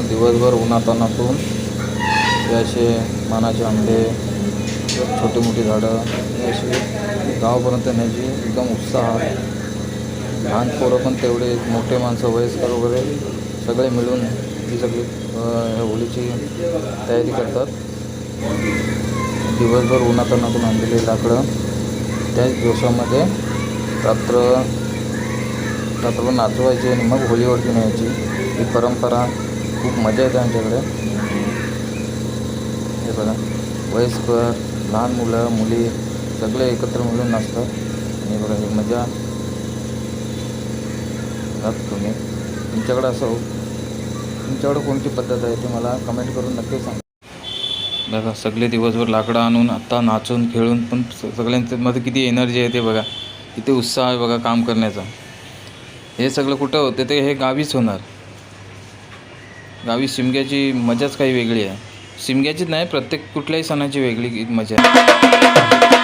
दिवसभर उन्हातानातून हे असे मानाचे आंबे छोटी मोठी झाडं हे अशी गावापर्यंत नेण्याची एकदम उत्साह. लहान पोरं पण तेवढे मोठे माणसं वयस्कर वगैरे सगळे मिळून ही सगळी होळीची तयारी करतात. दिवसभर उन्हातानातून आणलेली लाकडं. त्याच दिवसामध्ये रात्र रात्र नाचवायची आणि मग होळीवरती न्यायची. ही परंपरा खूप मजा येते आमच्याकडे. हे बघा वयस्कर लहान मुलं मुली सगळे एकत्र मिळून नाचतात. आणि बघा ही मजा तुम्ही. तुमच्याकडं असं तुमच्याकडं कोणती पद्धत आहे ते मला कमेंट करून नक्की सांगा. बघा सगळे दिवसभर लाकडं आणून आत्ता नाचून खेळून पण स- सगळ्यांच्यामध्ये किती एनर्जी आहे ते बघा. किती उत्साह आहे बघा काम करण्याचा. हे सगळं कुठं होते ते हे गावीच होणार. गावी शिमग्याची मजाच काही वेगळी आहे. शिमग्याचीच नाही प्रत्येक कुठल्याही सणाची वेगळी मजा आहे.